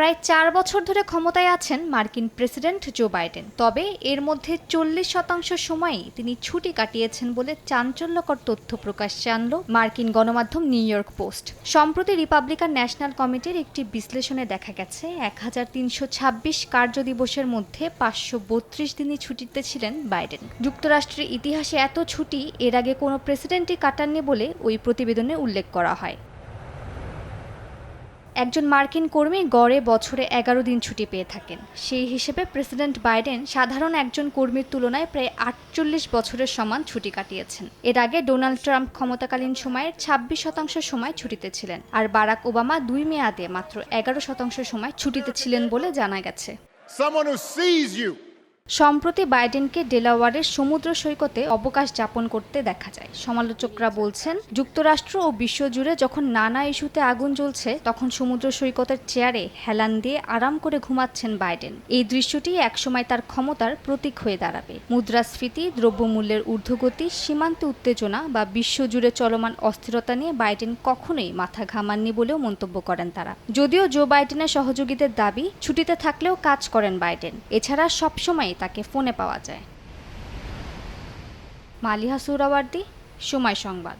প্রায় চার বছর ধরে ক্ষমতায় আছেন মার্কিন প্রেসিডেন্ট জো বাইডেন। তবে এর মধ্যে চল্লিশ শতাংশ সময়ই তিনি ছুটি কাটিয়েছেন বলে চাঞ্চল্যকর তথ্য প্রকাশ্যে আনল মার্কিন গণমাধ্যম নিউ ইয়র্ক পোস্ট। সম্প্রতি রিপাবলিকান ন্যাশনাল কমিটির একটি বিশ্লেষণে দেখা গেছে, এক হাজার তিনশো ছাব্বিশ কার্যদিবসের মধ্যে পাঁচশো বত্রিশ দিনই ছুটিতে ছিলেন বাইডেন। যুক্তরাষ্ট্রের ইতিহাসে এত ছুটি এর আগে কোনো প্রেসিডেন্টই কাটাননি বলে ওই প্রতিবেদনে উল্লেখ করা হয়। একজন মার্কিন কর্মী গড়ে বছরে এগারো দিন ছুটি পেয়ে থাকেন সেই হিসেবে প্রেসিডেন্ট বাইডেন সাধারণ একজন কর্মীর তুলনায় প্রায় আটচল্লিশ বছরের সমান ছুটি কাটিয়েছেন এর আগে ডোনাল্ড ট্রাম্প ক্ষমতাকালীন সময়ের ছাব্বিশ শতাংশ সময় ছুটিতে ছিলেন আর বারাক ওবামা দুই মেয়াদে মাত্র এগারো শতাংশ সময় ছুটিতে ছিলেন বলে জানা গেছে someone who sees you. সম্প্রতি বাইডেনকে ডেলাওয়ারের সমুদ্র সৈকতে অবকাশ যাপন করতে দেখা যায়। সমালোচকরা বলছেন, যুক্তরাষ্ট্র ও বিশ্বজুড়ে যখন নানা ইস্যুতে আগুন জ্বলছে, তখন সমুদ্র সৈকতের চেয়ারে হেলান দিয়ে আরাম করে ঘুমাচ্ছেন বাইডেন। এই দৃশ্যটি একসময় তার ক্ষমতার প্রতীক হয়ে দাঁড়াবে। মুদ্রাস্ফীতি, দ্রব্যমূল্যের ঊর্ধ্বগতি, সীমান্তে উত্তেজনা বা বিশ্বজুড়ে চলমান অস্থিরতা নিয়ে বাইডেন কখনোই মাথা ঘামাননি বলেও মন্তব্য করেন তারা। যদিও জো বাইডেনের সহযোগীদের দাবি, ছুটিতে থাকলেও কাজ করেন বাইডেন। এছাড়া সবসময় তাকে ফোনে পাওয়া যায়। মালিহা সুরাওয়ার্দি সময় সংবাদ।